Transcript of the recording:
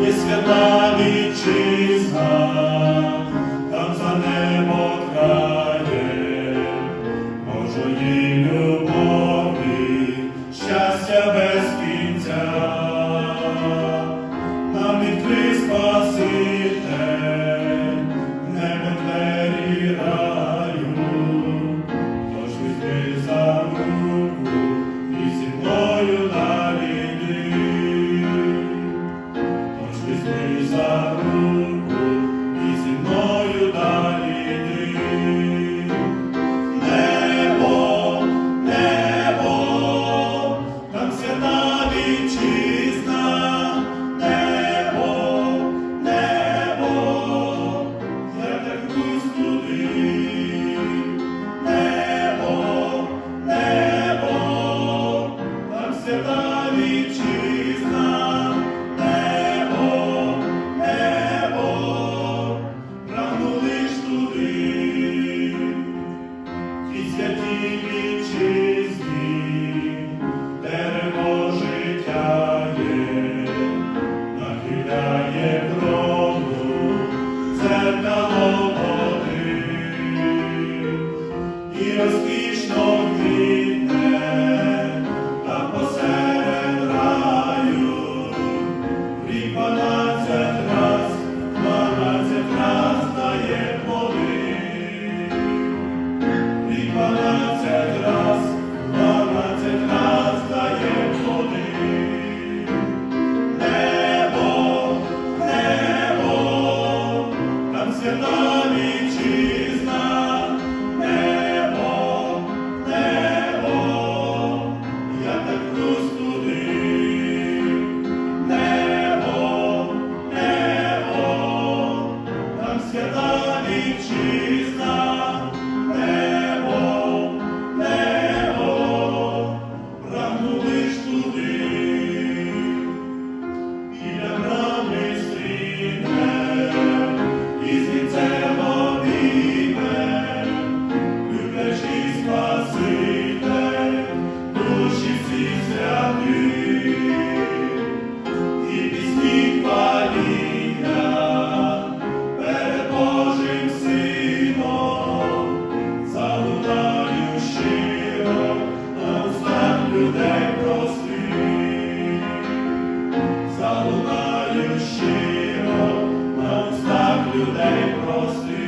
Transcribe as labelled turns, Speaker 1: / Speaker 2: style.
Speaker 1: є свята вітчизна, там за небо край. Святі вітчизні, nós, Senhor.